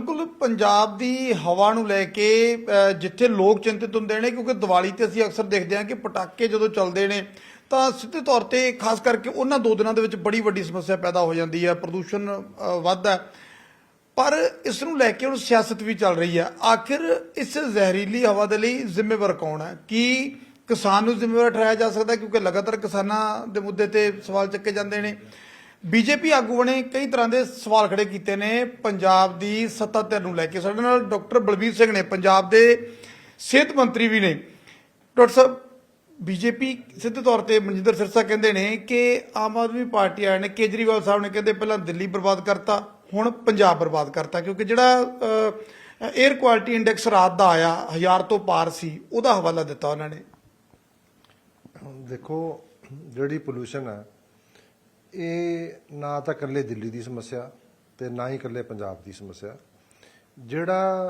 ਬਿਲਕੁਲ ਪੰਜਾਬ ਦੀ ਹਵਾ ਨੂੰ ਲੈ ਕੇ ਜਿੱਥੇ ਲੋਕ ਚਿੰਤਿਤ ਹੁੰਦੇ ਨੇ, ਕਿਉਂਕਿ ਦੀਵਾਲੀ ਤੇ ਅਸੀਂ ਅਕਸਰ ਦੇਖਦੇ ਹਾਂ ਕਿ ਪਟਾਕੇ ਜਦੋਂ ਚੱਲਦੇ ਨੇ, ਤਾਂ ਸਿੱਧੇ ਤੌਰ ਤੇ ਖਾਸ ਕਰਕੇ ਉਹਨਾਂ ਦੋ ਦਿਨਾਂ ਦੇ ਵਿੱਚ ਬੜੀ ਵੱਡੀ ਸਮੱਸਿਆ ਪੈਦਾ ਹੋ ਜਾਂਦੀ ਹੈ, ਪ੍ਰਦੂਸ਼ਣ ਵੱਧਦਾ ਪਰ ਇਸ ਨੂੰ ਲੈ ਕੇ ਹੁਣ ਸਿਆਸਤ ਵੀ ਚੱਲ ਰਹੀ ਹੈ। ਆਖਿਰ ਇਸ ਜ਼ਹਿਰੀਲੀ ਹਵਾ ਦੇ ਲਈ ਜ਼ਿੰਮੇਵਾਰ ਕੌਣ ਹੈ? ਕੀ ਕਿਸਾਨ ਨੂੰ ਜ਼ਿੰਮੇਵਾਰ ਠਹਿਰਾਇਆ ਜਾ ਸਕਦਾ ਕਿਉਂਕਿ ਲਗਾਤਾਰ ਕਿਸਾਨਾਂ ਦੇ ਮੁੱਦੇ ਤੇ ਸਵਾਲ ਚੱਕੇ ਜਾਂਦੇ ਨੇ। ਬੀਜੇਪੀ ਆਗੂਆਂ ਨੇ ਕਈ ਤਰ੍ਹਾਂ ਦੇ ਸਵਾਲ ਖੜੇ ਕੀਤੇ ਨੇ। ਪੰਜਾਬ ਦੀ ਸੱਤਾ ਧਿਰ ਨੂੰ ਲੈ ਕੇ ਸਾਡੇ ਨਾਲ ਡਾਕਟਰ ਬਲਬੀਰ ਸਿੰਘ ਨੇ, ਪੰਜਾਬ ਦੇ ਸਿਹਤ ਮੰਤਰੀ ਵੀ ਨੇ। ਡਾਕਟਰ ਸਾਹਿਬ, ਬੀਜੇਪੀ ਸਿੱਧੇ ਤੌਰ ਤੇ ਮਨਜਿੰਦਰ ਸਿਰਸਾ ਕਹਿੰਦੇ ਨੇ ਕਿ ਆਮ ਆਦਮੀ ਪਾਰਟੀ ਆਏ ਨੇ ਕੇਜਰੀਵਾਲ ਸਾਹਿਬ ਨੇ ਕਹਿੰਦੇ ਪਹਿਲਾਂ ਦਿੱਲੀ ਬਰਬਾਦ ਕਰਤਾ, ਹੁਣ ਪੰਜਾਬ ਬਰਬਾਦ ਕਰਤਾ, ਕਿਉਂਕਿ ਜਿਹੜਾ 에ਅਰ ਕੁਆਲਿਟੀ ਇੰਡੈਕਸ ਰਾਤ ਦਾ ਆਇਆ, ਹਜ਼ਾਰ ਤੋਂ ਪਾਰ ਸੀ, ਉਹਦਾ ਹਵਾਲਾ ਦਿੱਤਾ ਉਹਨਾਂ ਨੇ। ਦੇਖੋ, ਜਿਹੜੀ ਪੋਲੂਸ਼ਨ ਹੈ ਇਹ ਨਾ ਤਾਂ ਇਕੱਲੇ ਦਿੱਲੀ ਦੀ ਸਮੱਸਿਆ ਤੇ ਨਾ ਹੀ ਇਕੱਲੇ ਪੰਜਾਬ ਦੀ ਸਮੱਸਿਆ। ਜਿਹੜਾ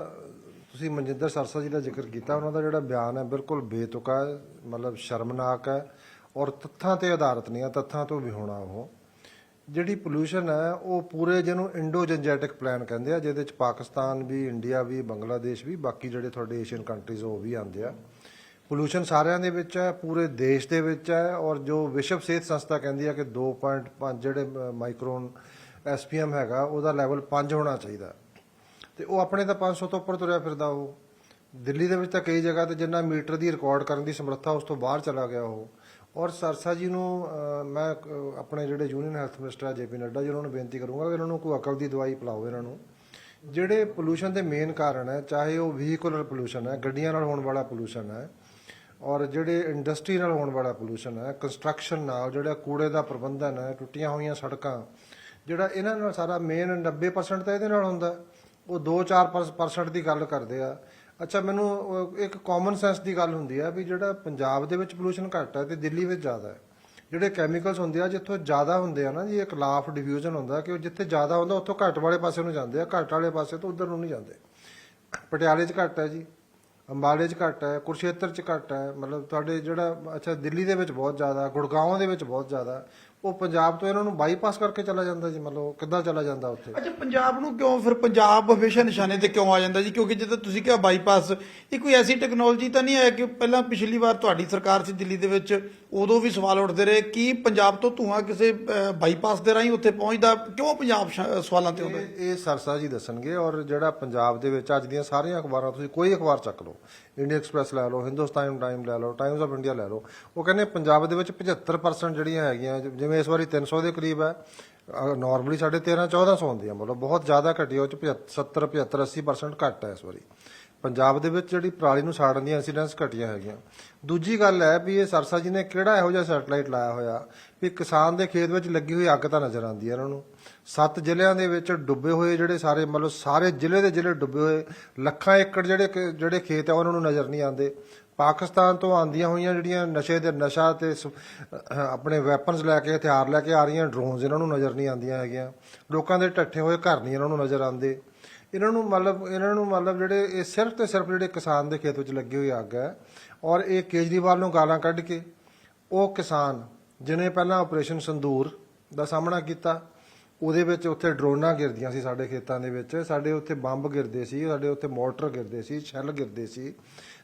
ਤੁਸੀਂ ਮਨਜਿੰਦਰ ਸਰਸਾ ਜੀ ਦਾ ਜ਼ਿਕਰ ਕੀਤਾ, ਉਹਨਾਂ ਦਾ ਜਿਹੜਾ ਬਿਆਨ ਹੈ ਬਿਲਕੁਲ ਬੇਤੁਕਾ ਹੈ, ਮਤਲਬ ਸ਼ਰਮਨਾਕ ਹੈ ਔਰ ਤੱਥਾਂ ਤੇ ਆਧਾਰਿਤ ਨਹੀਂ ਹੈ, ਤੱਥਾਂ ਤੋਂ ਵੀ ਹੋਣਾ ਉਹ। ਜਿਹੜੀ ਪੋਲੂਸ਼ਨ ਹੈ, ਉਹ ਪੂਰੇ ਜਿਹਨੂੰ ਇੰਡੋ ਜੰਜੈਟਿਕ ਪਲਾਨ ਕਹਿੰਦੇ ਆ, ਜਿਹਦੇ ਚ ਪਾਕਿਸਤਾਨ ਵੀ, ਇੰਡੀਆ ਵੀ, ਬੰਗਲਾਦੇਸ਼ ਵੀ, ਬਾਕੀ ਜਿਹੜੇ ਤੁਹਾਡੇ ਏਸ਼ੀਅਨ ਕੰਟਰੀਜ਼ ਉਹ ਵੀ ਆਉਂਦੇ ਆ। ਪੋਲੂਸ਼ਨ ਸਾਰਿਆਂ ਦੇ ਵਿੱਚ ਹੈ, ਪੂਰੇ ਦੇਸ਼ ਦੇ ਵਿੱਚ ਹੈ ਔਰ ਜੋ ਵਿਸ਼ਵ ਸਿਹਤ ਸੰਸਥਾ ਕਹਿੰਦੀ ਹੈ ਕਿ 2.5 ਜਿਹੜੇ ਮਾਈਕਰੋਨ ਐਸਪੀਐਮ ਹੈਗਾ, ਉਹਦਾ ਲੈਵਲ 5 ਹੋਣਾ ਚਾਹੀਦਾ ਤੇ ਉਹ ਆਪਣੇ ਤਾਂ 500 ਤੋਂ ਉੱਪਰ ਤੁਰਿਆ ਫਿਰਦਾ ਉਹ। ਦਿੱਲੀ ਦੇ ਵਿੱਚ ਤਾਂ ਕਈ ਜਗ੍ਹਾ ਤੇ ਜਿੰਨਾ ਮੀਟਰ ਦੀ ਰਿਕਾਰਡ ਕਰਨ ਦੀ ਸਮਰੱਥਾ ਉਸ ਤੋਂ ਬਾਹਰ ਚਲਾ ਗਿਆ ਉਹ। ਔਰ ਸਰਸਾ ਜੀ ਨੂੰ ਮੈਂ ਆਪਣੇ ਜਿਹੜੇ ਯੂਨੀਅਨ ਹੈਲਥ ਮਿਨਿਸਟਰ ਆ, ਜੇਪੀ ਨੱਡਾ ਜੀ, ਉਹਨਾਂ ਨੂੰ ਬੇਨਤੀ ਕਰੂੰਗਾ ਕਿ ਇਹਨਾਂ ਨੂੰ ਕੋਈ ਅਕਲ ਦੀ ਦਵਾਈ ਪਿਲਾਓ ਇਹਨਾਂ ਨੂੰ। ਜਿਹੜੇ ਪੋਲੂਸ਼ਨ ਦੇ ਮੇਨ ਕਾਰਨ ਹੈ, ਚਾਹੇ ਉਹ ਵਹੀਕੂਲਰ ਪੋਲੂਸ਼ਨ ਹੈ, ਗੱਡੀਆਂ ਨਾਲ ਹੋਣ ਵਾਲਾ ਪੋਲੂਸ਼ਨ ਹੈ ਔਰ ਜਿਹੜੇ ਇੰਡਸਟਰੀ ਨਾਲ ਹੋਣ ਵਾਲਾ ਪੋਲੂਸ਼ਨ ਹੈ ਕੰਸਟਰਕਸ਼ਨ ਨਾਲ ਜਿਹੜਾ ਕੂੜੇ ਦਾ ਪ੍ਰਬੰਧਨ ਹੈ, ਟੁੱਟੀਆਂ ਹੋਈਆਂ ਸੜਕਾਂ, ਜਿਹੜਾ ਇਹਨਾਂ ਨਾਲ ਸਾਰਾ ਮੇਨ 90% ਤਾਂ ਇਹਦੇ ਨਾਲ ਹੁੰਦਾ ਹੈ। ਉਹ 2-4% ਦੀ ਗੱਲ ਕਰਦੇ ਆ। ਅੱਛਾ, ਮੈਨੂੰ ਇੱਕ ਕਾਮਨ ਸੈਂਸ ਦੀ ਗੱਲ ਹੁੰਦੀ ਆ ਵੀ ਜਿਹੜਾ ਪੰਜਾਬ ਦੇ ਵਿੱਚ ਪੋਲੂਸ਼ਨ ਘੱਟ ਹੈ ਤੇ ਦਿੱਲੀ ਵਿੱਚ ਜ਼ਿਆਦਾ ਹੈ। ਜਿਹੜੇ ਕੈਮੀਕਲਸ ਹੁੰਦੇ ਆ, ਜਿੱਥੋਂ ਜ਼ਿਆਦਾ ਹੁੰਦੇ ਆ ਨਾ ਜੀ, ਇੱਕ ਲਾਫ ਡਿਫਿਊਜ਼ਨ ਹੁੰਦਾ ਕਿ ਉਹ ਜਿੱਥੇ ਜ਼ਿਆਦਾ ਹੁੰਦਾ, ਉੱਥੋਂ ਘੱਟ ਵਾਲੇ ਪਾਸੇ ਨੂੰ ਜਾਂਦੇ ਆ, ਘੱਟ ਵਾਲੇ ਪਾਸੇ ਤੋਂ ਉਧਰ ਨੂੰ ਨਹੀਂ ਜਾਂਦੇ। ਪਟਿਆਲੇ 'ਚ ਘੱਟ ਹੈ ਜੀ। ਅੰਬਾਲੇ 'ਚ ਘੱਟ ਹੈ ਕੁਰਸ਼ੇਤਰ 'ਚ ਘੱਟ ਹੈ, ਮਤਲਬ ਤੁਹਾਡੇ ਜਿਹੜਾ, ਅੱਛਾ, ਦਿੱਲੀ ਦੇ ਵਿੱਚ ਬਹੁਤ ਜ਼ਿਆਦਾ ਗੁੜਗਾਵਾਂ ਦੇ ਵਿੱਚ ਬਹੁਤ ਜ਼ਿਆਦਾ ਉਹ ਪੰਜਾਬ ਤੋਂ ਇਹਨਾਂ ਨੂੰ ਬਾਈਪਾਸ ਕਰਕੇ ਚਲਾ ਜਾਂਦਾ ਜੀ ਮਤਲਬ ਕਿੱਦਾਂ ਚਲਾ ਜਾਂਦਾ ਉੱਥੇ? ਅੱਛਾ ਪੰਜਾਬ ਨੂੰ ਕਿਉਂ ਫਿਰ ਪੰਜਾਬ ਹਮੇਸ਼ਾ ਨਿਸ਼ਾਨੇ ਤੇ ਕਿਉਂ ਆ ਜਾਂਦਾ ਜੀ? ਕਿਉਂਕਿ ਜਦੋਂ ਤੁਸੀਂ ਕਿਹਾ ਬਾਈਪਾਸ ਇਹ ਕੋਈ ਐਸੀ ਟੈਕਨੋਲੋਜੀ ਤਾਂ ਨਹੀਂ ਹੈ ਕਿ ਪਹਿਲਾਂ ਪਿਛਲੀ ਵਾਰ ਤੁਹਾਡੀ ਸਰਕਾਰ ਸੀ ਦਿੱਲੀ ਦੇ ਵਿੱਚ ਉਦੋਂ ਵੀ ਸਵਾਲ ਉੱਠਦੇ ਰਹੇ ਕਿ ਪੰਜਾਬ ਤੋਂ ਧੂਆਂ ਕਿਸੇ ਬਾਈਪਾਸ ਦੇ ਰਾਹੀਂ ਉੱਥੇ ਪਹੁੰਚਦਾ ਕਿਉਂ ਪੰਜਾਬ ਸਵਾਲਾਂ ਤੇ ਆਉਂਦਾ? ਇਹ ਸਰਸਾ ਜੀ ਦੱਸਣਗੇ ਔਰ ਜਿਹੜਾ ਪੰਜਾਬ ਦੇ ਵਿੱਚ ਅੱਜ ਦੀਆਂ ਸਾਰੀਆਂ ਅਖਬਾਰਾਂ ਤੁਸੀਂ ਕੋਈ ਅਖਬਾਰ ਚੱਕ ਲਓ। ਇੰਡੀਆ ਐਕਸਪ੍ਰੈਸ ਲੈ ਲਓ ਹਿੰਦੁਸਤਾਨ ਟਾਈਮ ਲੈ ਲਓ ਟਾਈਮਜ਼ ਆਫ ਇੰਡੀਆ ਲੈ ਲਓ। ਉਹ ਕਹਿੰਦੇ ਪੰਜਾਬ ਦੇ ਵਿੱਚ 75% ਜਿਹੜੀਆਂ ਹੈਗੀਆਂ ਜਿ- ਜਿਵੇਂ ਇਸ ਵਾਰੀ 300 ਦੇ ਕਰੀਬ ਹੈ ਨਾਰਮਲੀ ਸਾਡੇ 13 1400 ਹੁੰਦੀਆਂ, ਮਤਲਬ ਬਹੁਤ ਜ਼ਿਆਦਾ ਘਟੀ, ਉਹ ਚ 70 75 80% ਘੱਟ ਹੈ ਇਸ ਵਾਰੀ। ਪੰਜਾਬ ਦੇ ਵਿੱਚ ਜਿਹੜੀ ਪਰਾਲੀ ਨੂੰ ਸਾੜਨ ਦੀਆਂ ਇਨਸੀਡੈਂਟਸ ਘਟੀਆਂ ਹੈਗੀਆਂ। ਦੂਜੀ ਗੱਲ ਹੈ ਵੀ ਇਹ ਸਰਸਾ ਜੀ ਨੇ ਕਿਹੜਾ ਇਹੋ ਜਿਹਾ ਸੈਟਲਾਈਟ ਲਾਇਆ ਹੋਇਆ, ਵੀ ਕਿਸਾਨ ਦੇ ਖੇਤ ਵਿੱਚ ਲੱਗੀ ਹੋਈ ਅੱਗ ਤਾਂ ਨਜ਼ਰ ਆਉਂਦੀ ਹੈ ਇਹਨਾਂ ਨੂੰ। ਸੱਤ ਜ਼ਿਲ੍ਹਿਆਂ ਦੇ ਵਿੱਚ ਡੁੱਬੇ ਹੋਏ ਜਿਹੜੇ ਸਾਰੇ, ਮਤਲਬ ਸਾਰੇ ਜ਼ਿਲ੍ਹੇ ਦੇ ਜ਼ਿਲ੍ਹੇ ਡੁੱਬੇ ਹੋਏ, ਲੱਖਾਂ ਏਕੜ ਜਿਹੜੇ ਜਿਹੜੇ ਖੇਤ ਆ, ਉਹਨਾਂ ਨੂੰ ਨਜ਼ਰ ਨਹੀਂ ਆਉਂਦੇ। ਪਾਕਿਸਤਾਨ ਤੋਂ ਆਂਦੀਆਂ ਹੋਈਆਂ ਜਿਹੜੀਆਂ ਨਸ਼ੇ ਦੇ ਨਸ਼ਾ ਤੇ ਸ- ਆਪਣੇ ਵੈਪਨਸ ਲੈ ਕੇ, ਹਥਿਆਰ ਲੈ ਕੇ ਆ ਰਹੀਆਂ ਡਰੋਨਸ ਇਹਨਾਂ ਨੂੰ ਨਜ਼ਰ ਨਹੀਂ ਆਉਂਦੀਆਂ ਹੈਗੀਆਂ। ਲੋਕਾਂ ਦੇ ਟੱਠੇ ਹੋਏ ਘਰ ਨਹੀਂ ਇਹਨਾਂ ਨੂੰ ਨਜ਼ਰ ਆਉਂਦੇ। ਇਹਨਾਂ ਨੂੰ ਮਤਲਬ, ਇਹਨਾਂ ਨੂੰ ਮਤਲਬ ਜਿਹੜੇ, ਇਹ ਸਿਰਫ ਤੇ ਸਿਰਫ ਜਿਹੜੇ ਕਿਸਾਨ ਦੇ ਖੇਤ ਵਿੱਚ ਲੱਗੀ ਹੋਈ ਅੱਗ ਹੈ ਔਰ ਇਹ ਕੇਜਰੀਵਾਲ ਨੂੰ ਗਾਲਾਂ ਕੱਢ ਕੇ ਉਹ ਕਿਸਾਨ ਜਿਹਨੇ ਪਹਿਲਾਂ ਆਪਰੇਸ਼ਨ ਸੰਦੂਰ ਦਾ ਸਾਹਮਣਾ ਕੀਤਾ ਉਹਦੇ ਵਿੱਚ ਉੱਥੇ ਡਰੋਨਾਂ ਗਿਰਦੀਆਂ ਸੀ ਸਾਡੇ ਖੇਤਾਂ ਦੇ ਵਿੱਚ। ਸਾਡੇ ਉੱਥੇ ਬੰਬ ਗਿਰਦੇ ਸੀ, ਸਾਡੇ ਉੱਥੇ ਮੋਟਰ ਗਿਰਦੇ ਸੀ, ਛੱਲ ਗਿਰਦੇ ਸੀ।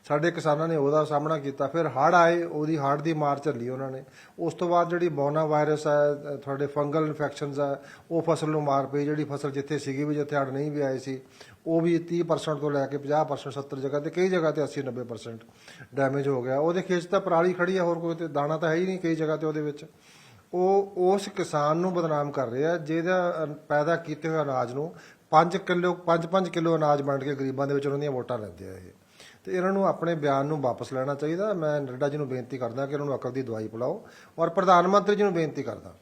ਸਾਡੇ ਕਿਸਾਨਾਂ ਨੇ ਉਹਦਾ ਸਾਹਮਣਾ ਕੀਤਾ। ਫਿਰ ਹੜ੍ਹ ਆਏ, ਉਹਦੀ ਹੜ੍ਹ ਦੀ ਮਾਰ ਝੱਲੀ ਉਹਨਾਂ ਨੇ। ਉਸ ਤੋਂ ਬਾਅਦ ਜਿਹੜੀ ਬੋਨਾ ਵਾਇਰਸ ਹੈ, ਤੁਹਾਡੇ ਫੰਗਲ ਇਨਫੈਕਸ਼ਨਸ ਆ, ਉਹ ਫਸਲ ਨੂੰ ਮਾਰ ਪਈ। ਜਿਹੜੀ ਫਸਲ ਜਿੱਥੇ ਸੀਗੀ ਵੀ, ਜਿੱਥੇ ਹੜ੍ਹ ਨਹੀਂ ਵੀ ਆਏ ਸੀ, ਉਹ ਵੀ 30% ਤੋਂ ਲੈ ਕੇ 50% 70 ਜਗ੍ਹਾ ਤੇ ਕਈ ਜਗ੍ਹਾ ਤੇ 80 90% ਡੈਮੇਜ ਹੋ ਗਿਆ। ਉਹਦੇ ਖੇਤ ਤਾਂ ਪਰਾਲੀ ਖੜੀ ਆ, ਹੋਰ ਕੋਈ ਤੇ ਦਾਣਾ ਤਾਂ ਹੈ ਹੀ ਨਹੀਂ ਕਈ ਜਗ੍ਹਾ ਤੇ ਉਹਦੇ ਵਿੱਚ। ਉਹ ਉਸ ਕਿਸਾਨ ਨੂੰ ਬਦਨਾਮ ਕਰ ਰਿਹਾ, ਜਿਹਦਾ ਪੈਦਾ ਕੀਤੇ ਹੋਏ ਅਨਾਜ ਨੂੰ 5 ਕਿਲੋ 5-5 ਕਿਲੋ ਅਨਾਜ ਵੰਡ ਕੇ ਗਰੀਬਾਂ ਦੇ ਵਿੱਚ ਉਹਨਾਂ ਦੀਆਂ ਵੋਟਾਂ ਲੈਂਦੇ ਆ ਇਹ। ਤੇ ਇਹਨਾਂ ਨੂੰ ਆਪਣੇ ਬਿਆਨ ਨੂੰ ਵਾਪਸ ਲੈਣਾ ਚਾਹੀਦਾ। ਮੈਂ ਨੱਡਾ ਜੀ ਨੂੰ ਬੇਨਤੀ ਕਰਦਾ ਕਿ ਇਹਨਾਂ ਨੂੰ ਅਕਲ ਦੀ ਦਵਾਈ ਪਿਲਾਓ। ਔਰ ਪ੍ਰਧਾਨ ਮੰਤਰੀ ਜੀ ਨੂੰ ਬੇਨਤੀ ਕਰਦਾ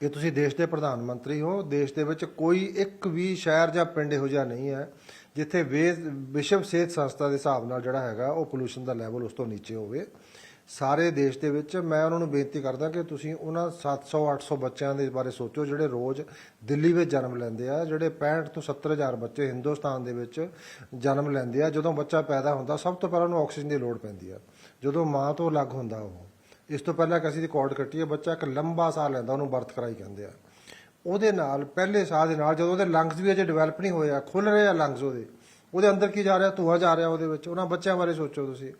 ਕਿ ਤੁਸੀਂ ਦੇਸ਼ ਦੇ ਪ੍ਰਧਾਨ ਮੰਤਰੀ ਹੋ। ਦੇਸ਼ ਦੇ ਵਿੱਚ ਕੋਈ ਇੱਕ ਵੀ ਸ਼ਹਿਰ ਜਾਂ ਪਿੰਡ ਇਹੋ ਜਿਹਾ ਨਹੀਂ ਹੈ ਜਿੱਥੇ ਵੇ- ਵਿਸ਼ਵ ਸਿਹਤ ਸੰਸਥਾ ਦੇ ਹਿਸਾਬ ਨਾਲ ਜਿਹੜਾ ਹੈਗਾ ਉਹ ਪੋਲੂਸ਼ਨ ਦਾ ਲੈਵਲ ਉਸ ਤੋਂ ਨੀਚੇ ਹੋਵੇ। ਸਾਰੇ ਦੇਸ਼ ਦੇ ਵਿੱਚ ਮੈਂ ਉਹਨਾਂ ਨੂੰ ਬੇਨਤੀ ਕਰਦਾ ਕਿ ਤੁਸੀਂ ਉਹਨਾਂ 700 800 ਬੱਚਿਆਂ ਦੇ ਬਾਰੇ ਸੋਚੋ, ਜਿਹੜੇ ਰੋਜ਼ ਦਿੱਲੀ ਵਿੱਚ ਜਨਮ ਲੈਂਦੇ ਆ, ਜਿਹੜੇ 65 ਤੋਂ 70 ਹਜ਼ਾਰ ਬੱਚੇ ਹਿੰਦੁਸਤਾਨ ਦੇ ਵਿੱਚ ਜਨਮ ਲੈਂਦੇ ਆ। ਜਦੋਂ ਬੱਚਾ ਪੈਦਾ ਹੁੰਦਾ, ਸਭ ਤੋਂ ਪਹਿਲਾਂ ਉਹਨੂੰ ਆਕਸੀਜਨ ਦੀ ਲੋੜ ਪੈਂਦੀ ਆ। ਜਦੋਂ ਮਾਂ ਤੋਂ ਅਲੱਗ ਹੁੰਦਾ ਉਹ, ਇਸ ਤੋਂ ਪਹਿਲਾਂ ਕਿ ਅਸੀਂ ਰਿਕਾਰਡ ਕੱਟੀ ਹੈ ਬੱਚਾ ਇੱਕ ਲੰਬਾ ਸਾਹ ਲੈਂਦਾ, ਉਹਨੂੰ ਬਰਥ ਕਰਾਈ ਕਹਿੰਦੇ ਆ। ਉਹਦੇ ਨਾਲ, ਪਹਿਲੇ ਸਾਹ ਦੇ ਨਾਲ, ਜਦੋਂ ਉਹਦੇ ਲੰਗਸ ਵੀ ਅਜੇ ਡਿਵੈਲਪ ਨਹੀਂ ਹੋਏ ਆ ਖੁੱਲ ਰਹੇ ਆ ਲੰਗਸ ਉਹਦੇ ਉਹਦੇ ਅੰਦਰ ਕੀ ਜਾ ਰਿਹਾ, ਧੂਆ ਜਾ ਰਿਹਾ ਉਹਦੇ ਵਿੱਚ, ਉਹਨਾਂ ਬੱਚਿਆਂ ਬਾਰੇ ਸੋਚੋ ਤੁਸੀਂ।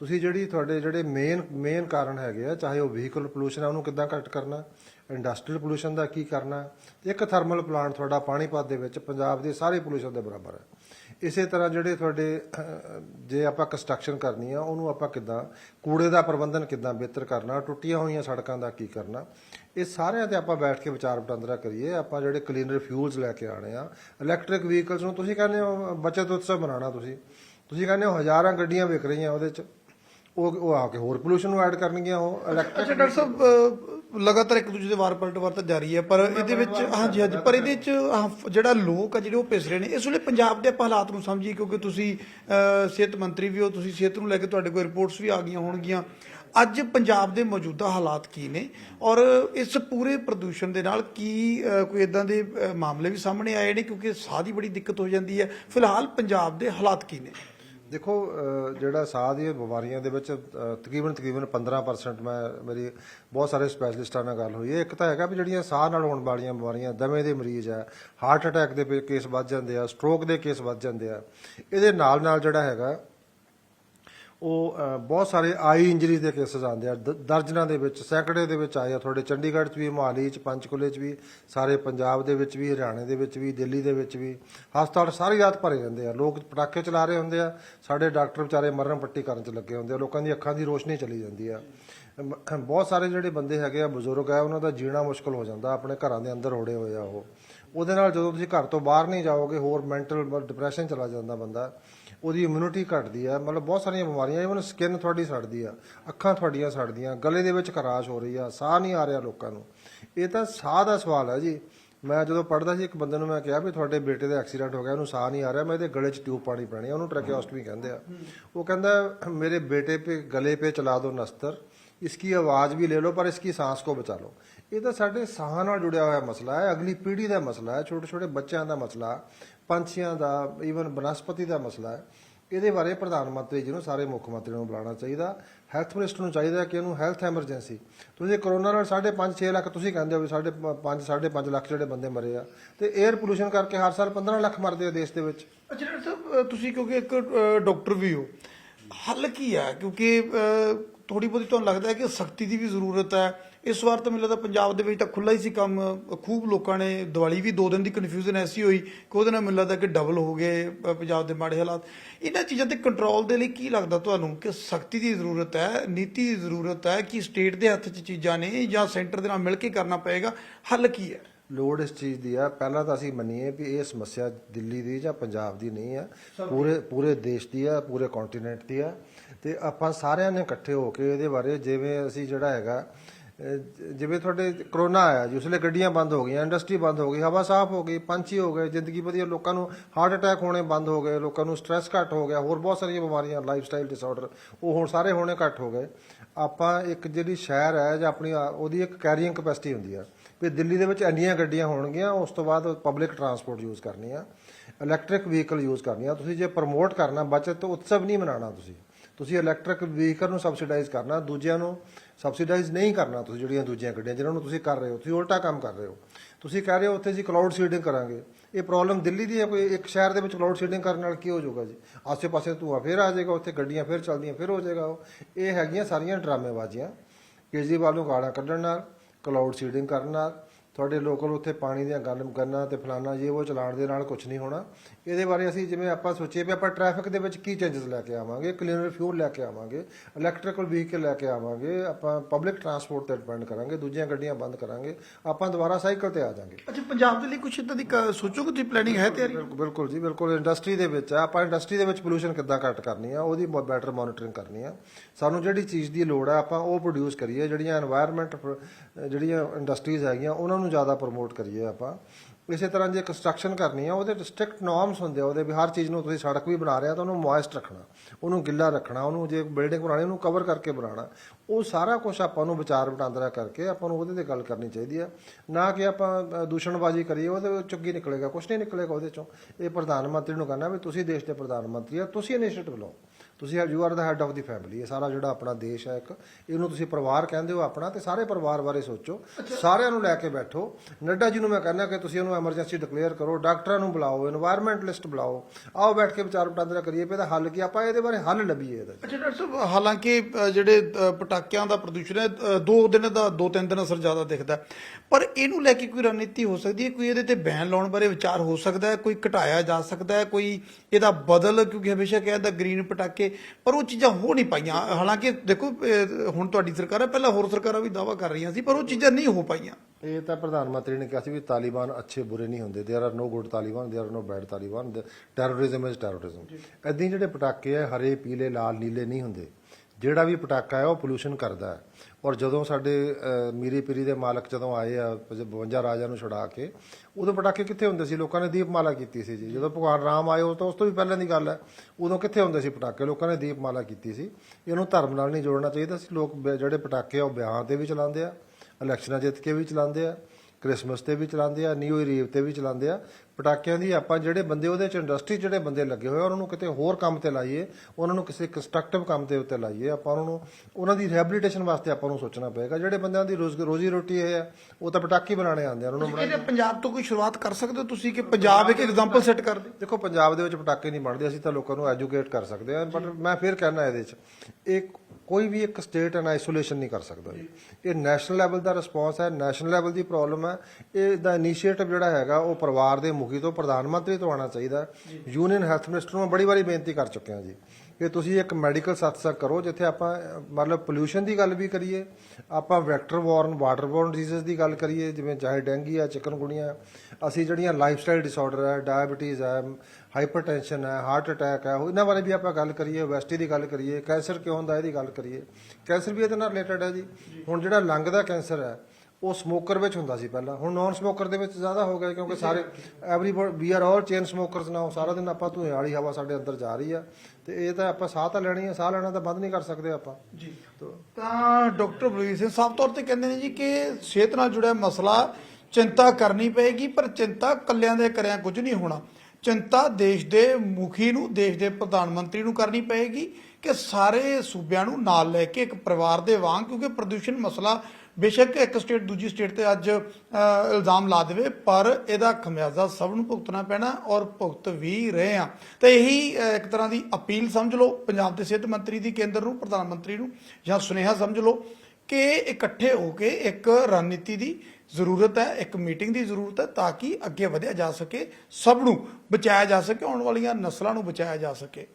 ਤੁਸੀਂ ਜਿਹੜੀ ਤੁਹਾਡੇ ਜਿਹੜੇ ਮੇਨ ਮੇਨ ਕਾਰਨ ਹੈਗੇ ਆ, ਚਾਹੇ ਉਹ ਵਹੀਕਲ ਪੋਲੂਸ਼ਨ ਆ, ਉਹਨੂੰ ਕਿੱਦਾਂ ਘੱਟ ਕਰਨਾ? ਇੰਡਸਟਰੀਅਲ ਪੋਲੂਸ਼ਨ ਦਾ ਕੀ ਕਰਨਾ? ਇੱਕ ਥਰਮਲ ਪਲਾਂਟ ਤੁਹਾਡਾ ਪਾਣੀਪਤ ਦੇ ਵਿੱਚ ਪੰਜਾਬ ਦੇ ਸਾਰੇ ਪੋਲੂਸ਼ਨ ਦੇ ਬਰਾਬਰ ਹੈ। ਇਸੇ ਤਰ੍ਹਾਂ ਜਿਹੜੇ ਤੁਹਾਡੇ ਜੇ ਆਪਾਂ ਕੰਸਟਰਕਸ਼ਨ ਕਰਨੀ ਆ, ਉਹਨੂੰ ਆਪਾਂ ਕਿੱਦਾਂ, ਕੂੜੇ ਦਾ ਪ੍ਰਬੰਧਨ ਕਿੱਦਾਂ ਬਿਹਤਰ ਕਰਨਾ, ਟੁੱਟੀਆਂ ਹੋਈਆਂ ਸੜਕਾਂ ਦਾ ਕੀ ਕਰਨਾ, ਇਹ ਸਾਰਿਆਂ ਤੇ ਆਪਾਂ ਬੈਠ ਕੇ ਵਿਚਾਰ ਵਟਾਂਦਰਾ ਕਰੀਏ। ਆਪਾਂ ਜਿਹੜੇ ਕਲੀਨਰ ਫਿਊਲਸ ਲੈ ਕੇ ਆਣੇ ਆ ਇਲੈਕਟ੍ਰਿਕ ਵਹੀਕਲਸ ਨੂੰ ਤੁਸੀਂ ਕਹਿੰਦੇ ਹੋ ਬਚਤ ਉਤਸਵ ਮਨਾਉਣਾ ਤੁਸੀਂ। ਤੁਸੀਂ ਕਹਿੰਦੇ ਹੋ ਹਜ਼ਾਰਾਂ ਗੱਡੀਆਂ ਵਿਕ ਰਹੀਆਂ ਉਹਦੇ ਚ। ਉਹ ਉਹ ਆ ਕੇ ਹੋਰ ਪੋਲੂਸ਼ਨ ਨੂੰ ਐਡ ਕਰਨਗੀਆਂ ਉਹ ਇਲੈਕਟ੍ਰਿਕ ਅੱਛਾ ਡਾਕਟਰ ਸਾਹਿਬ ਅਹ, ਲਗਾਤਾਰ ਇੱਕ ਦੂਜੇ ਦੇ ਵਾਰ ਪਲਟ ਵਾਰ ਤਾਂ ਜਾਰੀ ਹੈ ਪਰ ਇਹਦੇ ਵਿੱਚ ਹਾਂਜੀ ਹਾਂਜੀ ਪਰ ਇਹਦੇ ਵਿੱਚ ਆਹ ਜਿਹੜਾ ਲੋਕ ਆ ਜਿਹੜੇ ਉਹ ਪਿਸ ਰਹੇ ਨੇ ਇਸ ਵੇਲੇ ਪੰਜਾਬ ਦੇ ਆਪਾਂ ਹਾਲਾਤ ਨੂੰ ਸਮਝੀਏ ਕਿਉਂਕਿ ਤੁਸੀਂ ਅਹ, ਸਿਹਤ ਮੰਤਰੀ ਵੀ ਹੋ ਤੁਸੀਂ ਸਿਹਤ ਨੂੰ ਲੈ ਕੇ ਤੁਹਾਡੇ ਕੋਲ ਰਿਪੋਰਟਸ ਵੀ ਆ ਗਈਆਂ ਹੋਣਗੀਆਂ। ਅੱਜ ਪੰਜਾਬ ਦੇ ਮੌਜੂਦਾ ਹਾਲਾਤ ਕੀ ਨੇ? ਔਰ ਇਸ ਪੂਰੇ ਪ੍ਰਦੂਸ਼ਣ ਦੇ ਨਾਲ ਕੀ ਅਹ, ਕੋਈ ਇਦਾਂ ਦੇ ਅਹ, ਮਾਮਲੇ ਵੀ ਸਾਹਮਣੇ ਆਏ ਨੇ ਕਿਉਂਕਿ ਸਾਹ ਦੀ ਬੜੀ ਦਿੱਕਤ ਹੋ ਜਾਂਦੀ ਹੈ। ਫਿਲਹਾਲ ਪੰਜਾਬ ਦੇ ਹਾਲਾਤ ਕੀ ਨੇ? ਦੇਖੋ ਜਿਹੜਾ ਸਾਹ ਦੀਆਂ ਬਿਮਾਰੀਆਂ ਦੇ ਵਿੱਚ ਤਕਰੀਬਨ ਤਕਰੀਬਨ 15% ਮੈਂ ਮੇਰੀ ਬਹੁਤ ਸਾਰੇ ਸਪੈਸ਼ਲਿਸਟਾਂ ਨਾਲ ਗੱਲ ਹੋਈ ਹੈ। ਇੱਕ ਤਾਂ ਹੈਗਾ ਵੀ ਜਿਹੜੀਆਂ ਸਾਹ ਨਾਲ ਹੋਣ ਵਾਲੀਆਂ ਬਿਮਾਰੀਆਂ, ਦਮੇ ਦੇ ਮਰੀਜ਼ ਆ ਹਾਰਟ ਅਟੈਕ ਦੇ ਪੇ- ਕੇਸ ਵੱਧ ਜਾਂਦੇ ਆ ਸਟ੍ਰੋਕ ਦੇ ਕੇਸ ਵੱਧ ਜਾਂਦੇ ਆ, ਇਹਦੇ ਨਾਲ ਨਾਲ ਜਿਹੜਾ ਹੈਗਾ ਉਹ ਬਹੁਤ ਸਾਰੇ ਆਈ ਇੰਜਰੀ ਦੇ ਕੇਸਸ ਆਉਂਦੇ ਆ। ਦਰਜਨਾਂ ਦੇ ਵਿੱਚ, ਸੈਂਕੜੇ ਦੇ ਵਿੱਚ ਆਏ ਆ। ਤੁਹਾਡੇ ਚੰਡੀਗੜ੍ਹ 'ਚ ਵੀ, ਮੋਹਾਲੀ 'ਚ, ਪੰਚਕੂਲੇ 'ਚ ਵੀ, ਸਾਰੇ ਪੰਜਾਬ ਦੇ ਵਿੱਚ ਵੀ, ਹਰਿਆਣੇ ਦੇ ਵਿੱਚ ਵੀ, ਦਿੱਲੀ ਦੇ ਵਿੱਚ ਵੀ, ਹਸਪਤਾਲ ਸਾਰੀ ਰਾਤ ਭਰੇ ਜਾਂਦੇ ਆ। ਲੋਕ ਪਟਾਕੇ ਚਲਾ ਰਹੇ ਹੁੰਦੇ ਆ। ਸਾਡੇ ਡਾਕਟਰ ਵਿਚਾਰੇ ਮਰਨ ਪੱਟੀ ਕਰਨ 'ਚ ਲੱਗੇ ਹੁੰਦੇ ਆ। ਲੋਕਾਂ ਦੀ ਅੱਖਾਂ ਦੀ ਰੋਸ਼ਨੀ ਚਲੀ ਜਾਂਦੀ ਆ। ਬਹੁਤ ਸਾਰੇ ਜਿਹੜੇ ਬੰਦੇ ਹੈਗੇ ਆ, ਬਜ਼ੁਰਗ ਆ, ਉਹਨਾਂ ਦਾ ਜੀਣਾ ਮੁਸ਼ਕਲ ਹੋ ਜਾਂਦਾ। ਆਪਣੇ ਘਰਾਂ ਦੇ ਅੰਦਰ ਹੋੜੇ ਹੋਏ ਆ ਉਹ। ਉਹਦੇ ਨਾਲ ਜਦੋਂ ਤੁਸੀਂ ਘਰ ਤੋਂ ਬਾਹਰ ਨਹੀਂ ਜਾਓਗੇ, ਹੋਰ ਮੈਂਟਲ ਡਿਪਰੈਸ਼ਨ ਚਲਾ ਜਾਂਦਾ ਬੰਦਾ। ਉਹਦੀ ਇਮਿਊਨਿਟੀ ਘਟਦੀ ਆ, ਮਤਲਬ ਬਹੁਤ ਸਾਰੀਆਂ ਬਿਮਾਰੀਆਂ ਇਵਨ ਸਕਿਨ ਤੁਹਾਡੀ ਸੜਦੀ ਆ, ਅੱਖਾਂ ਤੁਹਾਡੀਆਂ ਸੜਦੀਆਂ, ਗਲੇ ਦੇ ਵਿੱਚ ਖਰਾਸ਼ ਹੋ ਰਹੀ ਆ, ਸਾਹ ਨਹੀਂ ਆ ਰਿਹਾ ਲੋਕਾਂ ਨੂੰ। ਇਹ ਤਾਂ ਸਾਹ ਦਾ ਸਵਾਲ ਹੈ ਜੀ। ਮੈਂ ਜਦੋਂ ਪੜਦਾ ਸੀ, ਇੱਕ ਬੰਦੇ ਨੂੰ ਮੈਂ ਕਿਹਾ ਵੀ ਤੁਹਾਡੇ ਬੇਟੇ ਦਾ ਐਕਸੀਡੈਂਟ ਹੋ ਗਿਆ, ਉਹਨੂੰ ਸਾਹ ਨਹੀਂ ਆ ਰਿਹਾ, ਮੈਂ ਇਹਦੇ ਗਲੇ 'ਚ ਟਿਊਬ ਪਾਣੀ ਪੈਣੀ ਉਹਨੂੰ ਟ੍ਰੈਕਿਓਸਟਮੀ ਕਹਿੰਦੇ ਆ। ਉਹ ਕਹਿੰਦਾ, ਮੇਰੇ ਬੇਟੇ 'ਤੇ ਗਲੇ 'ਤੇ ਚਲਾ ਦਿਓ ਨਸਤਰ इसकी आवाज़ भी ले लो पर इसकी सांस को ਬਚਾ ਲਓ। ਇਹ ਤਾਂ ਸਾਡੇ ਸਾਹ ਨਾਲ ਜੁੜਿਆ ਹੋਇਆ ਮਸਲਾ ਹੈ, ਅਗਲੀ ਪੀੜ੍ਹੀ ਦਾ ਮਸਲਾ ਹੈ ਛੋਟੇ ਛੋਟੇ ਬੱਚਿਆਂ ਦਾ ਮਸਲਾ, ਪੰਛੀਆਂ ਦਾ ਈਵਨ ਬਨਸਪਤੀ ਦਾ ਮਸਲਾ ਹੈ। ਇਹਦੇ ਬਾਰੇ ਪ੍ਰਧਾਨ ਮੰਤਰੀ ਜੀ ਨੂੰ, ਸਾਰੇ ਮੁੱਖ ਮੰਤਰੀ ਨੂੰ ਬੁਲਾਉਣਾ ਚਾਹੀਦਾ। ਹੈਲਥ ਮਿਨਿਸਟਰ ਨੂੰ ਚਾਹੀਦਾ ਕਿ ਇਹਨੂੰ ਹੈਲਥ ਐਮਰਜੈਂਸੀ ਤੁਸੀਂ ਕਰੋਨਾ ਨਾਲ 5.5 6 ਲੱਖ ਤੁਸੀਂ ਕਹਿੰਦੇ ਹੋ ਵੀ 5.5 5.5 ਲੱਖ ਜਿਹੜੇ ਬੰਦੇ ਮਰੇ ਆ। ਤੇ 에ਅਰ ਪੋਲੂਸ਼ਨ ਕਰਕੇ ਹਰ ਸਾਲ 15 ਲੱਖ ਮਰਦੇ ਆ ਦੇਸ਼ ਦੇ ਵਿੱਚ। ਅੱਛਾ ਤੁਸੀਂ ਕਿਉਂਕਿ ਇੱਕ ਡਾਕਟਰ ਵੀ ਹੋ ਹੱਲ ਕੀ ਹੈ ਕਿਉਂਕਿ ਥੋੜੀ ਬਹੁਤੀ ਤੁਹਾਨੂੰ ਲੱਗਦਾ ਹੈ ਕਿ ਸਖਤੀ ਦੀ ਵੀ ਜ਼ਰੂਰਤ ਹੈ। ਇਸ ਵਾਰ ਤਾਂ ਮੈਨੂੰ ਲੱਗਦਾ ਪੰਜਾਬ ਦੇ ਵਿੱਚ ਤਾਂ ਖੁੱਲਾ ਹੀ ਸੀ ਕੰਮ। ਖੂਬ ਲੋਕਾਂ ਨੇ ਦੀਵਾਲੀ ਵੀ ਦੋ ਦਿਨ ਦੀ ਕਨਫਿਊਜ਼ਨ ਐਸੀ ਹੋਈ ਕਿ ਉਹਦੇ ਨਾਲ ਮੈਨੂੰ ਲੱਗਦਾ ਕਿ ਡਬਲ ਹੋ ਗਏ ਪੰਜਾਬ ਦੇ ਮਾੜੇ ਹਾਲਾਤ। ਇਹਨਾਂ ਚੀਜ਼ਾਂ ਤੇ ਕੰਟਰੋਲ ਦੇ ਲਈ ਕੀ ਲੱਗਦਾ ਤੁਹਾਨੂੰ ਕਿ ਸਖਤੀ ਦੀ ਜ਼ਰੂਰਤ ਹੈ, ਨੀਤੀ ਦੀ ਜ਼ਰੂਰਤ ਹੈ ਕਿ ਸਟੇਟ ਦੇ ਹੱਥ 'ਚ ਚੀਜ਼ਾਂ ਨੇ ਜਾਂ ਸੈਂਟਰ ਦੇ ਨਾਲ ਮਿਲ ਕੇ ਕਰਨਾ ਪਏਗਾ? ਹੱਲ ਕੀ ਹੈ? ਲੋੜ ਇਸ ਚੀਜ਼ ਦੀ ਆ। ਪਹਿਲਾਂ ਤਾਂ ਅਸੀਂ ਮੰਨੀਏ ਵੀ ਇਹ ਸਮੱਸਿਆ ਦਿੱਲੀ ਦੀ ਜਾਂ ਪੰਜਾਬ ਦੀ ਨਹੀਂ ਆ। ਪੂਰੇ ਪੂਰੇ ਦੇਸ਼ ਦੀ ਆ ਪੂਰੇ ਕੰਟੀਨੈਂਟ ਦੀ ਆ। ਤੇ ਆਪਾਂ ਸਾਰਿਆਂ ਨੇ ਇਕੱਠੇ ਹੋ ਕੇ ਇਹਦੇ ਬਾਰੇ ਜਿਵੇਂ ਅਸੀਂ ਜਿਹੜਾ ਹੈਗਾ ਜਿਵੇਂ ਤੁਹਾਡੇ ਕਰੋਨਾ ਆਇਆ ਜੀ ਉਸਲੇ ਗੱਡੀਆਂ ਬੰਦ ਹੋ ਗਈਆਂ ਇੰਡਸਟਰੀ ਬੰਦ ਹੋ ਗਈ ਹਵਾ ਸਾਫ਼ ਹੋ ਗਈ ਪੰਛੀ ਹੋ ਗਏ ਜ਼ਿੰਦਗੀ ਵਧੀਆ ਲੋਕਾਂ ਨੂੰ ਹਾਰਟ ਅਟੈਕ ਹੋਣੇ ਬੰਦ ਹੋ ਗਏ ਲੋਕਾਂ ਨੂੰ ਸਟ੍ਰੈਸ ਘੱਟ ਹੋ ਗਿਆ ਹੋਰ ਬਹੁਤ ਸਾਰੀਆਂ ਬਿਮਾਰੀਆਂ ਲਾਈਫ ਸਟਾਈਲ ਡਿਸਆਰਡਰ ਉਹ ਹੁਣ ਸਾਰੇ ਹੋਣੇ ਘੱਟ ਹੋ ਗਏ। ਆਪਾਂ ਇੱਕ ਜਿਹੜੀ ਸ਼ਹਿਰ ਹੈ ਜਾਂ ਆਪਣੀ ਉਹਦੀ ਇੱਕ ਕੈਰੀਅੰਗ ਕਪੈਸਿਟੀ ਹੁੰਦੀ ਆ, ਵੀ ਦਿੱਲੀ ਦੇ ਵਿੱਚ ਇੰਨੀਆਂ ਗੱਡੀਆਂ ਹੋਣਗੀਆਂ, ਉਸ ਤੋਂ ਬਾਅਦ ਪਬਲਿਕ ਟਰਾਂਸਪੋਰਟ ਯੂਜ਼ ਕਰਨੀ ਆ ਇਲੈਕਟ੍ਰਿਕ ਵਹੀਕਲ ਯੂਜ਼ ਕਰਨੀ ਆ। ਤੁਸੀਂ ਜੇ ਪ੍ਰਮੋਟ ਕਰਨਾ, ਬਚਤ ਉਤਸਵ ਨਹੀਂ ਮਨਾਉਣਾ ਤੁਸੀਂ। ਤੁਸੀਂ ਇਲੈਕਟ੍ਰਿਕ ਵਹੀਕਲ ਨੂੰ ਸਬਸਿਡਾਈਜ਼ ਕਰਨਾ, ਦੂਜਿਆਂ ਨੂੰ ਸਬਸਿਡਾਈਜ਼ ਨਹੀਂ ਕਰਨਾ ਤੁਸੀਂ ਜਿਹੜੀਆਂ ਦੂਜੀਆਂ ਗੱਡੀਆਂ, ਜਿਨ੍ਹਾਂ ਨੂੰ ਤੁਸੀਂ ਕਰ ਰਹੇ ਹੋ, ਤੁਸੀਂ ਉਲਟਾ ਕੰਮ ਕਰ ਰਹੇ ਹੋ। ਤੁਸੀਂ ਕਹਿ ਰਹੇ ਹੋ, ਉੱਥੇ ਅਸੀਂ ਕਲਾਉਡ ਸੀਡਿੰਗ ਕਰਾਂਗੇ। ਇਹ ਪ੍ਰੋਬਲਮ ਦਿੱਲੀ ਦੀ ਹੈ, ਕੋਈ ਇੱਕ ਸ਼ਹਿਰ ਦੇ ਵਿੱਚ ਕਲਾਉਡ ਸੀਡਿੰਗ ਕਰਨ ਨਾਲ ਕੀ ਹੋ ਜਾਊਗਾ ਜੀ? ਆਸੇ-ਪਾਸੇ ਧੂੰਆਂ ਫੇਰ ਆ ਜਾਏਗਾ, ਉੱਥੇ ਗੱਡੀਆਂ ਫੇਰ ਚੱਲਦੀਆਂ, ਫੇਰ ਹੋ ਜਾਏਗਾ ਉਹ। ਇਹ ਹੈਗੀਆਂ ਸਾਰੀਆਂ ਡਰਾਮੇਬਾਜ਼ੀਆਂ ਕੇਜਰੀਵਾਲ ਨੂੰ ਗਾਲਾਂ ਕੱਢਣ ਨਾਲ ਕਲਾਉਡ ਸੀਡਿੰਗ ਕਰਨ ਨਾਲ ਤੁਹਾਡੇ ਲੋਕਲ ਉੱਥੇ ਪਾਣੀ ਦੀਆਂ ਗੱਲ ਗੰਨਾ ਤੇ ਫਲਾਣਾ ਜੇ ਉਹ ਚਲਾਣ ਦੇ ਨਾਲ ਕੁਝ ਨਹੀਂ ਹੋਣਾ। ਇਹਦੇ ਬਾਰੇ ਅਸੀਂ ਜਿਵੇਂ ਆਪਾਂ ਸੋਚੀਏ ਵੀ ਆਪਾਂ ਟ੍ਰੈਫਿਕ ਦੇ ਵਿੱਚ ਕੀ ਚੇਂਜਸ ਲੈ ਕੇ ਆਵਾਂਗੇ ਕਲੀਨਰ ਫਿਊਲ ਲੈ ਕੇ ਆਵਾਂਗੇ ਇਲੈਕਟ੍ਰੀਕਲ ਵਹੀਕਲ ਲੈ ਕੇ ਆਵਾਂਗੇ ਆਪਾਂ ਪਬਲਿਕ ਟਰਾਂਸਪੋਰਟ ਤੇ ਡਿਪੈਂਡ ਕਰਾਂਗੇ ਦੂਜੀਆਂ ਗੱਡੀਆਂ ਬੰਦ ਕਰਾਂਗੇ ਆਪਾਂ ਦੁਬਾਰਾ ਸਾਈਕਲ ਤੇ ਆ ਜਾਾਂਗੇ। ਅੱਛਾ ਪੰਜਾਬ ਦੇ ਲਈ ਕੁਝ ਇਦਾਂ ਦੀ ਸੋਚੋਗੇ ਤੁਸੀਂ ਪਲੈਨਿੰਗ ਹੈ ਤਿਆਰੀ? ਬਿਲਕੁਲ ਜੀ ਬਿਲਕੁਲ ਇੰਡਸਟਰੀ ਦੇ ਵਿੱਚ ਆ। ਆਪਾਂ ਇੰਡਸਟਰੀ ਦੇ ਵਿੱਚ ਪੋਲੂਸ਼ਨ ਕਿੱਦਾਂ ਘੱਟ ਕਰਨੀ ਆ ਉਹਦੀ ਬੈਟਰ ਮੋਨੀਟਰਿੰਗ ਕਰਨੀ ਆ। ਸਾਨੂੰ ਜਿਹੜੀ ਚੀਜ਼ ਦੀ ਲੋੜ ਆ ਆਪਾਂ ਉਹ ਪ੍ਰੋਡਿਊਸ ਕਰੀਏ ਜਿਹੜੀਆਂ এনवायरमेंट ਜਿਹੜੀਆਂ ਇੰਡਸਟਰੀਜ਼ ਹੈਗੀਆਂ ਉਹਨਾਂ ਨੂੰ ਜ਼ਿਆਦਾ ਪ੍ਰਮੋਟ ਕਰੀਏ ਆਪਾਂ। ਇਸੇ ਤਰ੍ਹਾਂ ਜੇ ਕੰਸਟਰਕਸ਼ਨ ਕਰਨੀ ਆ, ਉਹਦੇ ਸਟ੍ਰਿਕਟ ਨਾਰਮਸ ਹੁੰਦੇ ਆ, ਉਹਦੇ ਵੀ ਹਰ ਚੀਜ਼ ਨੂੰ ਤੁਸੀਂ ਸੜਕ ਵੀ ਬਣਾ ਰਹੇ ਆ, ਤਾਂ ਉਹਨੂੰ ਮੋਇਸਟ ਰੱਖਣਾ, ਉਹਨੂੰ ਗਿੱਲਾ ਰੱਖਣਾ, ਉਹਨੂੰ ਜੇ ਬਿਲਡਿੰਗ ਬਣਾਣੀ ਉਹਨੂੰ ਕਵਰ ਕਰਕੇ ਬਣਾਉਣਾ। ਉਹ ਸਾਰਾ ਕੁਝ ਆਪਾਂ ਨੂੰ ਵਿਚਾਰ ਵਟਾਂਦਰਾ ਕਰਕੇ ਆਪਾਂ ਨੂੰ ਉਹਦੇ ਤੇ ਗੱਲ ਕਰਨੀ ਚਾਹੀਦੀ ਆ। ਨਾ ਕਿ ਆਪਾਂ ਦੂਸ਼ਣਬਾਜ਼ੀ ਕਰੀਏ, ਉਹਦੇ ਵਿੱਚੋਂ ਕੀ ਨਿਕਲੇਗਾ ਕੁਝ ਨਹੀਂ ਨਿਕਲੇਗਾ ਉਹਦੇ ਚੋਂ। ਇਹ ਪ੍ਰਧਾਨ ਮੰਤਰੀ ਨੂੰ ਕਹਿਣਾ ਵੀ ਤੁਸੀਂ ਦੇਸ਼ ਦੇ ਪ੍ਰਧਾਨ ਮੰਤਰੀ ਆ, ਤੁਸੀਂ ਇਨੀਸ਼ੀਏਟਿਵ ਲਓ। ਤੁਸੀਂ you are the head of the family ਇਹ ਸਾਰਾ ਜਿਹੜਾ ਆਪਣਾ ਦੇਸ਼ ਹੈ ਇੱਕ ਇਹਨੂੰ ਤੁਸੀਂ ਪਰਿਵਾਰ ਕਹਿੰਦੇ ਹੋ ਆਪਣਾ ਤੇ ਸਾਰੇ ਪਰਿਵਾਰ ਬਾਰੇ ਸੋਚੋ। ਸਾਰਿਆਂ ਨੂੰ ਲੈ ਕੇ ਬੈਠੋ। ਨੱਡਾ ਜੀ ਨੂੰ ਮੈਂ ਕਹਿੰਦਾ ਕਿ ਤੁਸੀਂ ਉਹਨੂੰ ਐਮਰਜੈਂਸੀ ਡਿਕਲੇਅਰ ਕਰੋ ਡਾਕਟਰਾਂ ਨੂੰ ਬੁਲਾਓ এনवायरमेंटਲਿਸਟ ਬੁਲਾਓ। ਆਓ ਬੈਠ ਕੇ ਵਿਚਾਰ ਵਟਾਂਦਰਾ ਕਰੀਏ ਵੀ ਹੱਲ ਕੀ ਆਪਾਂ ਇਹਦੇ ਬਾਰੇ ਹੱਲ ਲੱਭੀਏ ਇਹਦਾ ਅੱਛਾ ਡਾਕਟਰ ਸਾਹਿਬ ਹਾਲਾਂਕਿ ਜਿਹੜੇ ਪਟਾਕਿਆਂ ਦਾ ਪ੍ਰਦੂਸ਼ਣ ਹੈ ਦੋ ਦਿਨ ਦਾ 2-3 ਦਿਨ ਅਸਰ ਜ਼ਿਆਦਾ ਦਿਖਦਾ। ਪਰ ਇਹਨੂੰ ਲੈ ਕੇ ਕੋਈ ਰਣਨੀਤੀ ਹੋ ਸਕਦੀ ਹੈ? ਕੋਈ ਇਹਦੇ ਤੇ ਬੈਨ ਲਾਉਣ ਬਾਰੇ ਵਿਚਾਰ ਹੋ ਸਕਦਾ ਹੈ? ਕੋਈ ਘਟਾਇਆ ਜਾ ਸਕਦਾ ਹੈ? ਕੋਈ ਇਹਦਾ ਬਦਲ ਕਿਉਂਕਿ ਹਮੇਸ਼ਾ ਕਹਿੰਦਾ ਗ੍ਰੀਨ ਪਟਾਕੇ ਪਰ ਉਹ ਚੀਜ਼ਾਂ ਹੋ ਨਹੀਂ ਪਾਈਆਂ ਹਾਲਾਂਕਿ ਦੇਖੋ ਅ, ਹੁਣ ਤੁਹਾਡੀ ਸਰਕਾਰ ਹੈ ਪਹਿਲਾਂ ਹੋਰ ਸਰਕਾਰਾਂ ਵੀ ਦਾਅਵਾ ਕਰ ਰਹੀਆਂ ਸੀ ਪਰ ਉਹ ਚੀਜ਼ਾਂ ਨਹੀਂ ਹੋ ਪਾਈਆਂ ਇਹ ਤਾਂ ਪ੍ਰਧਾਨ ਮੰਤਰੀ ਨੇ ਕਿਹਾ ਸੀ ਵੀ ਤਾਲਿਬਾਨ ਅੱਛੇ ਬੁਰੇ ਨਹੀਂ ਹੁੰਦੇ there are no good Taliban there are no bad Taliban terrorism is terrorism ਐਦਾਂ ਹੀ ਜਿਹੜੇ ਪਟਾਕੇ ਆ ਹਰੇ ਪੀਲੇ ਲਾਲ ਨੀਲੇ ਨਹੀਂ ਹੁੰਦੇ ਜਿਹੜਾ ਵੀ ਪਟਾਕਾ ਹੈ, ਉਹ ਪੋਲੂਸ਼ਨ ਕਰਦਾ ਹੈ। ਔਰ ਜਦੋਂ ਸਾਡੇ ਮੀਰੀ ਪੀਰੀ ਦੇ ਮਾਲਕ ਜਦੋਂ ਆਏ ਆ 52 ਰਾਜਾ ਨੂੰ ਛੁਡਾ ਕੇ, ਉਦੋਂ ਪਟਾਕੇ ਕਿੱਥੇ ਹੁੰਦੇ ਸੀ? ਲੋਕਾਂ ਨੇ ਦੀਪਮਾਲਾ ਕੀਤੀ ਸੀ ਜੀ। ਜਦੋਂ ਭਗਵਾਨ ਰਾਮ ਆਏ, ਉਹ ਤਾਂ ਉਸ ਤੋਂ ਵੀ ਪਹਿਲਾਂ ਦੀ ਗੱਲ ਹੈ। ਉਦੋਂ ਕਿੱਥੇ ਹੁੰਦੇ ਸੀ ਪਟਾਕੇ? ਲੋਕਾਂ ਨੇ ਦੀਪਮਾਲਾ ਕੀਤੀ ਸੀ। ਇਹਨੂੰ ਧਰਮ ਨਾਲ ਨਹੀਂ ਜੋੜਨਾ ਚਾਹੀਦਾ ਸੀ। ਲੋਕ ਜਿਹੜੇ ਪਟਾਕੇ ਆ, ਉਹ ਵਿਆਹਾਂ ਤੇ ਵੀ ਚਲਾਉਂਦੇ ਆ, ਇਲੈਕਸ਼ਨਾਂ ਜਿੱਤ ਕੇ ਵੀ ਚਲਾਉਂਦੇ ਆ, ਕ੍ਰਿਸਮਸ ਤੇ ਵੀ ਚਲਾਉਂਦੇ ਆ, ਨਿਊ ਈਅਰ ਤੇ ਵੀ ਚਲਾਉਂਦੇ ਆ। ਪਟਾਕਿਆਂ ਦੀ ਆਪਾਂ ਜਿਹੜੇ ਬੰਦੇ ਉਹਦੇ ਚ ਇੰਡਸਟਰੀ ਜਿਹੜੇ ਬੰਦੇ ਲੱਗੇ ਹੋਏ ਆ ਉਹਨਾਂ ਨੂੰ ਕਿਤੇ ਹੋਰ ਕੰਮ ਤੇ ਲਾਈਏ ਉਹਨਾਂ ਨੂੰ ਕਿਸੇ ਕੰਸਟਰਕਟਿਵ ਕੰਮ ਦੇ ਉੱਤੇ ਲਾਈਏ ਆਪਾਂ ਉਹਨਾਂ ਨੂੰ ਉਹਨਾਂ ਦੀ ਰਿਹੈਬਿਲਿਟੇਸ਼ਨ ਵਾਸਤੇ ਆਪਾਂ ਨੂੰ ਸੋਚਣਾ ਪਏਗਾ। ਜਿਹੜੇ ਬੰਦਿਆਂ ਦੀ ਰੋਜ਼- ਰੋਟੀ ਇਹ ਹੈ ਉਹ ਤਾਂ ਪਟਾਕੇ ਬਣਾਉਣੇ ਆਉਂਦੇ ਆ ਉਹਨਾਂ ਨੂੰ ਇਹਦੇ ਪੰਜਾਬ ਤੋਂ ਕੋਈ ਸ਼ੁਰੂਆਤ ਕਰ ਸਕਦੇ ਹੋ ਤੁਸੀਂ ਕਿ ਪੰਜਾਬ ਇੱਕ ਐਗਜ਼ਾਮਪਲ ਸੈੱਟ ਕਰ ਦੇ? ਦੇਖੋ ਪੰਜਾਬ ਦੇ ਵਿੱਚ ਪਟਾਕੇ ਨਹੀਂ ਬਣਦੇ ਅਸੀਂ ਤਾਂ ਲੋਕਾਂ ਨੂੰ ਐਜੂਕੇਟ ਕਰ ਸਕਦੇ ਹਾਂ ਬਟ ਮੈਂ ਫਿਰ ਕਹਿਣਾ ਇਹਦੇ 'ਚ ਇਹ ਕੋਈ ਵੀ ਇੱਕ ਸਟੇਟ ਐਨ ਆਈਸੋਲੇਸ਼ਨ ਨਹੀਂ ਕਰ ਸਕਦਾ। ਇਹ ਨੈਸ਼ਨਲ ਲੈਵਲ ਦਾ ਰਿਸਪੌਂਸ ਹੈ ਨੈਸ਼ਨਲ ਲੈਵਲ ਦੀ ਪ੍ਰੋਬਲਮ ਹੈ ਇਹ ਦਾ ਇਨੀਸ਼ੀਏਟਿਵ ਜਿਹੜਾ ਹੈਗਾ ਉਹ ਪਰਿਵਾਰ ਦੇ ਮੁਖੀ ਤੋਂ ਪ੍ਰਧਾਨ ਮੰਤਰੀ ਤੋਂ ਆਉਣਾ ਚਾਹੀਦਾ। ਯੂਨੀਅਨ ਹੈਲਥ ਮਿਨਿਸਟਰ ਨੂੰ ਬੜੀ ਵਾਰੀ ਬੇਨਤੀ ਕਰ ਚੁੱਕਿਆ ਜੀ ਕਿ ਤੁਸੀਂ ਇੱਕ ਮੈਡੀਕਲ ਸਤਸੰਗ ਕਰੋ, ਜਿੱਥੇ ਆਪਾਂ, ਮਤਲਬ ਪੋਲੂਸ਼ਨ ਦੀ ਗੱਲ ਵੀ ਕਰੀਏ, ਆਪਾਂ ਵੈਕਟਰ ਬੋਰਨ ਵਾਟਰਬੋਰਨ ਡਿਜ਼ੀਜ਼ ਦੀ ਗੱਲ ਕਰੀਏ, ਜਿਵੇਂ ਚਾਹੇ ਡੈਂਗੀ ਆ ਚਿਕਨਗੁਨੀਆ ਅਸੀਂ ਜਿਹੜੀਆਂ ਲਾਈਫ ਸਟਾਈਲ ਡਿਸਆਰਡਰ ਹੈ ਡਾਇਬੀਟੀਜ਼ ਹੈ ਹਾਈਪਰਟੈਂਸ਼ਨ ਹੈ ਹਾਰਟ ਅਟੈਕ ਹੈ ਇਹਨਾਂ ਬਾਰੇ ਵੀ ਆਪਾਂ ਗੱਲ ਕਰੀਏ ਵੈਸਟੀ ਦੀ ਗੱਲ ਕਰੀਏ ਕੈਂਸਰ ਕਿਉਂ ਹੁੰਦਾ, ਇਹਦੀ ਗੱਲ ਕਰੀਏ। ਕੈਂਸਰ ਵੀ ਇਹਦੇ ਨਾਲ ਰਿਲੇਟਡ ਹੈ ਜੀ। ਹੁਣ ਜਿਹੜਾ ਲੰਗ ਦਾ ਕੈਂਸਰ ਹੈ ਉਹ ਸਮੋਕਰ ਵਿੱਚ ਹੁੰਦਾ ਸੀ ਪਹਿਲਾਂ। ਹੁਣ ਨਾਨ ਸਮੋਕਰ ਦੇ ਵਿੱਚ ਜ਼ਿਆਦਾ ਹੋ ਗਿਆ ਕਿਉਂਕਿ ਸਾਰੇ every we are all chain smokers now ਸਾਰਾ ਦਿਨ ਆਪਾਂ ਧੂਏ ਵਾਲੀ ਹਵਾ ਸਾਡੇ ਅੰਦਰ ਜਾ ਰਹੀ ਆ। ਤੇ ਇਹ ਤਾਂ ਆਪਾਂ ਸਾਹ ਤਾਂ ਲੈਣੀ ਆ, ਸਾਹ ਲੈਣਾ ਤਾਂ ਬੰਦ ਨਹੀਂ ਕਰ ਸਕਦੇ ਆਪਾਂ। ਜੀ। ਤਾਂ ਡਾਕਟਰ ਬਲਵੀਰ ਸਿੰਘ ਸਾਫ਼ ਤੌਰ ਤੇ ਕਹਿੰਦੇ ਨੇ ਜੀ ਕਿ ਸਿਹਤ ਨਾਲ ਜੁੜਿਆ ਮਸਲਾ ਚਿੰਤਾ ਕਰਨੀ ਪਏਗੀ, ਪਰ ਚਿੰਤਾ ਕੱਲਿਆਂ ਦੇ ਕਰਿਆ ਕੁਝ ਨਹੀਂ ਹੋਣਾ। ਚਿੰਤਾ ਦੇਸ਼ ਦੇ ਮੁਖੀ ਨੂੰ, ਦੇਸ਼ ਦੇ ਪ੍ਰਧਾਨ ਮੰਤਰੀ ਨੂੰ ਕਰਨੀ ਪਏਗੀ ਕਿ ਸਾਰੇ ਸੂਬਿਆਂ ਨੂੰ ਨਾਲ ਲੈ ਕੇ ਇੱਕ ਪਰਿਵਾਰ ਦੇ ਵਾਂਗ, ਕਿਉਂਕਿ ਪ੍ਰਦੂਸ਼ਣ ਮਸਲਾ ਬੇਸ਼ੱਕ ਇੱਕ ਸਟੇਟ ਦੂਜੀ ਸਟੇਟ ਤੇ ਅੱਜ ਇਲਜ਼ਾਮ ਲਾ ਦੇਵੇ, ਪਰ ਇਹਦਾ ਖਮਿਆਜ਼ਾ ਸਭ ਨੂੰ ਭੁਗਤਣਾ ਪੈਣਾ ਔਰ ਭੁਗਤ ਵੀ ਰਹੇ ਆ ਤੇ ਇਹੀ ਇੱਕ ਤਰ੍ਹਾਂ ਦੀ ਅਪੀਲ ਸਮਝ ਲਓ, ਪੰਜਾਬ ਦੇ ਸਿਹਤ ਮੰਤਰੀ ਦੀ, ਕੇਂਦਰ ਨੂੰ, ਪ੍ਰਧਾਨ ਮੰਤਰੀ ਨੂੰ, ਜਾਂ ਸੁਨੇਹਾ ਸਮਝ ਲਓ ਕਿ ਇਕੱਠੇ ਹੋ ਕੇ ਇੱਕ ਰਣਨੀਤੀ ਦੀ ਜ਼ਰੂਰਤ ਹੈ, ਇੱਕ ਮੀਟਿੰਗ ਦੀ ਜ਼ਰੂਰਤ ਹੈ, ਤਾਂ ਕਿ ਅੱਗੇ ਵਧਿਆ ਜਾ ਸਕੇ, ਸਭ ਨੂੰ ਬਚਾਇਆ ਜਾ ਸਕੇ, ਆਉਣ ਵਾਲੀਆਂ ਨਸਲਾਂ ਨੂੰ ਬਚਾਇਆ ਜਾ ਸਕੇ। ਜੀ